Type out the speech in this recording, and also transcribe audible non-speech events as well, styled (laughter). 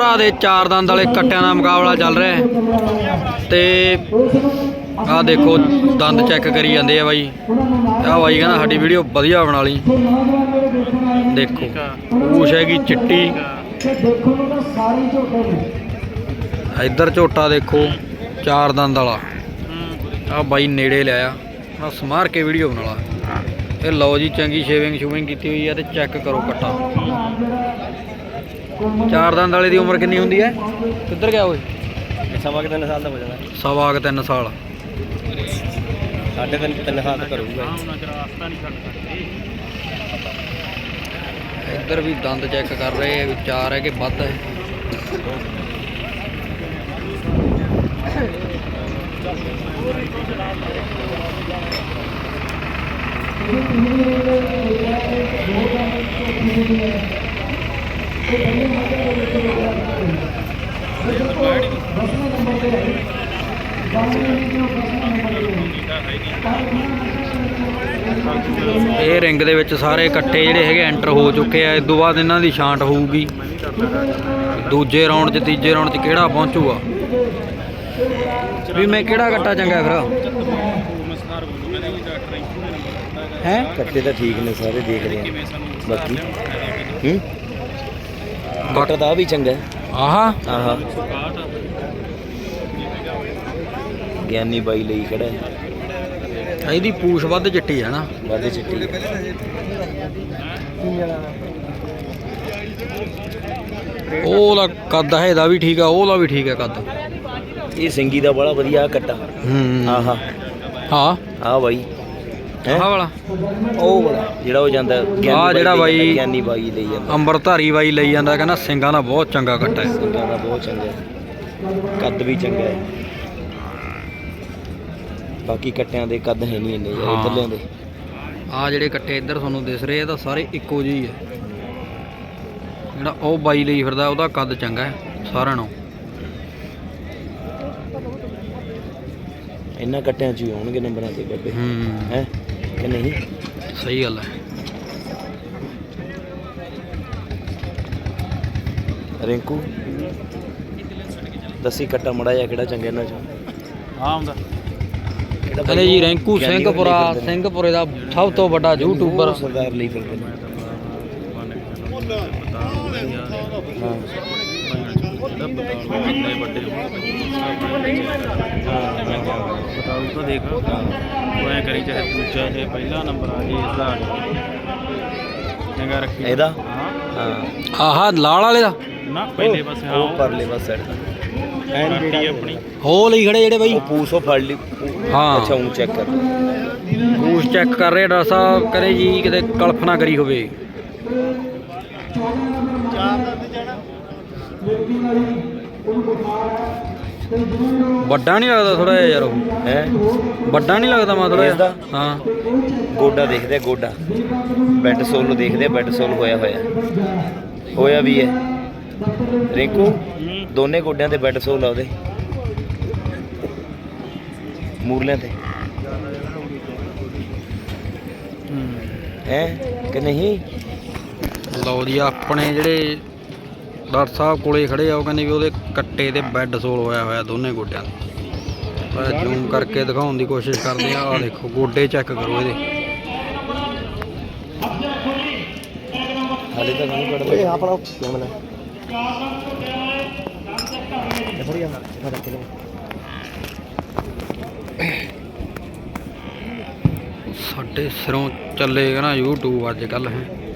ਭਰਾ ਦੇ ਚਾਰ ਦੰਦ ਵਾਲੇ ਕੱਟਿਆਂ ਦਾ ਮੁਕਾਬਲਾ ਚੱਲ ਰਿਹਾ ਹੈ। ਤੇ ਆਹ ਦੇਖੋ, ਦੰਦ ਚੈੱਕ ਕਰੀ ਜਾਂਦੇ ਆ ਬਾਈ। ਆਹ ਬਾਈ ਕਹਿੰਦਾ ਸਾਡੀ ਵੀਡੀਓ ਵਧੀਆ ਬਣਾ ਲਈ। ਦੇਖੋ ਪੂਛ ਹੈਗੀ ਚਿੱਟੀ। ਇੱਧਰ ਝੋਟਾ ਦੇਖੋ, ਚਾਰ ਦੰਦ ਵਾਲਾ। ਆਹ ਬਾਈ ਨੇੜੇ ਲਿਆਇਆ ਮੈਂ ਸਮਾਰ ਕੇ ਵੀਡੀਓ ਬਣਾ ਲਾ। ਇਹ ਲਓ ਜੀ, ਚੰਗੀ ਸ਼ੇਵਿੰਗ ਸ਼ੂਵਿੰਗ ਕੀਤੀ ਹੋਈ ਆ ਤੇ ਚੈੱਕ ਕਰੋ ਕੱਟਾ। ਚਾਰ ਦੰਦ ਵਾਲੇ ਦੀ ਉਮਰ ਕਿੰਨੀ ਹੁੰਦੀ ਹੈ? ਕਿੱਧਰ ਗਿਆ ਓਏ? ਸਵਾ ਕਿ ਤਿੰਨ ਸਾਲ ਦਾ ਹੋ ਜਾਣਾ। ਸਵਾ ਕੁ ਤਿੰਨ ਸਾਲ। ਸਾਢੇ ਤਿੰਨ ਤਿੰਨ ਸਾਲ ਦਾ ਕਰੂਗਾ ਇੱਧਰ ਵੀ ਦੰਦ ਚੈੱਕ ਕਰ ਰਹੇ ਆ ਵੀ ਚਾਰ ਹੈ ਕਿ ਵੱਧ ਹੈ। (laughs) ਇਹ ਰਿੰਗ ਦੇ ਵਿੱਚ ਸਾਰੇ ਇਕੱਠੇ ਜਿਹੜੇ ਹੈਗੇ ਐਂਟਰ ਹੋ ਚੁੱਕੇ ਆ। ਇਸ ਤੋਂ ਬਾਅਦ ਇਹਨਾਂ ਦੀ ਛਾਂਟ ਹੋਊਗੀ। ਦੂਜੇ ਰਾਉਂਡ 'ਚ, ਤੀਜੇ ਰਾਉਂਡ 'ਚ ਕਿਹੜਾ ਪਹੁੰਚੂਗਾ? ਵੀ ਮੈਂ ਕਿਹੜਾ ਕੱਟਾ ਚੰਗਾ ਫਿਰ ਹੈ? ਕੱਟੇ ਤਾਂ ਠੀਕ ਨੇ ਸਾਰੇ ਦੇਖ ਰਹੇ ਆ ਬਾਕੀ? ਹੂੰ? ਕੱਟ ਦਾ ਵੀ ਚੰਗਾ ਹੈ। ਆਹਾ। ਆਹਾ। ਗਿਆਨੀ ਬਾਈ ਲਈ ਖੜਾ ਹੈ। ਇਹਦੀ ਪੂਛ ਵੱਧ ਚਿੱਟੀ ਹੈ ਨਾ। ਵਾਦੇ ਚਿੱਟੀ ਉਹਦਾ ਕੱਦ ਹੈ ਇਹਦਾ ਵੀ ਠੀਕ ਆ ਉਹਦਾ ਵੀ ਠੀਕ ਹੈ ਕੱਦ। ਇਹ ਸਿੰਗੀ ਦਾ ਬੜਾ ਵਧੀਆ ਕੱਟਾ। ਹੂੰ। ਆਹਾ। ਹਾਂ। ਆ ਬਾਈ। ਹੈਂ? ਆਹ ਵਾਲਾ। ਉਹ ਵਾਲਾ ਜਿਹੜਾ ਉਹ ਜਾਂਦਾ ਆਹ ਜਿਹੜਾ ਲਈ ਬਾਈ- ਗਿਆਨੀ ਬਾਈ ਲਈ ਜਾਂਦਾ। ਅੰਬਰਧਾਰੀ ਬਾਈ ਲਈ ਜਾਂਦਾ ਕਹਿੰਦਾ ਸਿੰਘਾਂ ਦਾ ਬਹੁਤ ਚੰਗਾ ਕੱਟਾ ਹੈ। ਸਿੰਗਾਂ ਦਾ ਬਹੁਤ ਚੰਗਾ ਹੈ। ਕੱਦ ਵੀ ਚੰਗਾ ਹੈ। ਬਾਕੀ ਕੱਟਿਆਂ ਦੇ ਕੱਦ ਹੈ ਨਹੀਂ ਇੰਨੇ ਹਾਂ। ਜਿਹੜੇ ਇੱਧਰਲਿਆਂ ਦੇ। ਆ ਜਿਹੜੇ ਕੱਟੇ ਇੱਧਰ ਤੁਹਾਨੂੰ ਦਿਸ ਰਹੇ ਆ ਤਾਂ ਸਾਰੇ ਇੱਕੋ ਜਿਹੇ ਹੀ ਜਿਹੜਾ ਉਹ ਬਾਈ ਲਈ ਫਿਰਦਾ ਉਹਦਾ ਕੱਦ ਚੰਗਾ ਹੈ ਸਾਰਿਆਂ ਨਾਲੋਂ। ਇਹਨਾਂ ਕੱਟਿਆਂ 'ਚ ਹੀ ਆਉਣਗੇ ਨੰਬਰਾਂ ਤੇ ਹੂੰ। ਹੈ? ਕਿ ਨਹੀਂ? ਸਹੀ ਗੱਲ ਹੈ। ਰਿੰਕੂ ਦੱਸੀ ਕੱਟਾ ਮੜਾ ਜਾ ਕਿਹੜਾ ਚੰਗਾ ਇਹਨਾਂ 'ਚ? ਹਾਂ ਹੁੰਦਾ। ਕਹਿੰਦੇ ਜੀ ਰੈਂਕੂ ਸਿੰਘਪੁਰਾ। ਸਿੰਘਪੁਰੇ ਦਾ ਸਭ ਤੋਂ ਵੱਡਾ ਯੂਟਿਊਬਰ ਸਰਦਾਰ ਲਈ ਫਿਰਦੇ ਨੇ। ਹਾਂ ਬਤਾਉ ਤਾਂ ਦੇਖ ਉਹ ਐ ਕਰੀ ਚਾਹੇ ਦੂਜਾ ਜੇ ਪਹਿਲਾ ਨੰਬਰ ਆ ਜੇ ਇਸਦਾ ਚੰਗਾ ਰੱਖੀ ਇਹਦਾ? ਹਾਂ। ਹਾਂ ਆਹਾ ਲਾਲ ਵਾਲੇ ਦਾ? ਨਾ ਪਹਿਲੇ ਪਾਸੇ ਹਾਂ। ਉਹ ਪਰਲੇ ਪਾਸੇ ਸਾਈਡ ਐਨ ਰਾਟੀ ਆਪਣੀ। ਹੋ ਲਈ ਖੜੇ ਜਿਹੜੇ ਬਾਈ। ਉਹ ਪੂਛ ਉਹ ਫੜ ਲਈ। ਹਾਂ। ਅੱਛਾ ਉਹ ਚੈੱਕ ਕਰ। ਪੂਛ ਚੈੱਕ ਕਰ ਰਹੇ ਡਾਕਟਰ ਸਾਹਿਬ। ਕਰੇ ਜੀ ਕਿਤੇ ਕਲਪਨਾ ਕਰੀ ਹੋਵੇ। ਵੱਡਾ ਨਹੀਂ ਲੱਗਦਾ ਥੋੜਾ ਜਿਹਾ ਯਾਰ ਉਹ ਹੈ? ਵੱਡਾ ਨਹੀਂ ਲੱਗਦਾ ਮਾ ਥੋੜਾ? ਹਾਂ। ਗੋਡਾ ਦੇਖਦੇ ਆ, ਗੋਡਾ। ਬੈੱਡ ਸੋਲ ਦੇਖਦੇ ਆ, ਬੈੱਡ ਸੋਲ ਹੋਇਆ ਹੋਇਆ। ਹੋਇਆ ਵੀ ਹੈ। ਰਿੰਕੂ ਦੋਨੇ ਗੋਡਿਆਂ ਤੇ ਬੈੱਡ ਸੋਲ ਆ ਉਹਦੇ। ਮੂਰਲਿਆਂ ਤੇ। ਹੈ ਕਿ ਨਹੀਂ? ਲਓ ਜੀ ਆਪਣੇ ਜਿਹੜੇ ਡਾਕਟਰ ਸਾਹਿਬ ਕੋਲੇ ਖੜੇ ਆ ਉਹ ਕਹਿੰਦੇ ਵੀ ਉਹਦੇ ਕੱਟੇ ਤੇ ਬੈੱਡ ਸੋਲ ਹੋਇਆ ਹੋਇਆ ਦੋਨੇ ਗੋਡਿਆਂ ਤੇ। ਮੈਂ ਜ਼ੂਮ ਕਰਕੇ ਦਿਖਾਉਣ ਦੀ ਕੋਸ਼ਿਸ਼ ਕਰਦੇ ਆ ਆ ਦੇਖੋ ਗੋਡੇ ਚੈੱਕ ਕਰੋ ਇਹਦੇ। ਹਾਲੇ ਤਾਂ ਸਾਡੇ ਸਿਰੋਂ ਚੱਲੇਗਾ ਨਾ YouTube ਅੱਜ ਕੱਲ ਹੈ।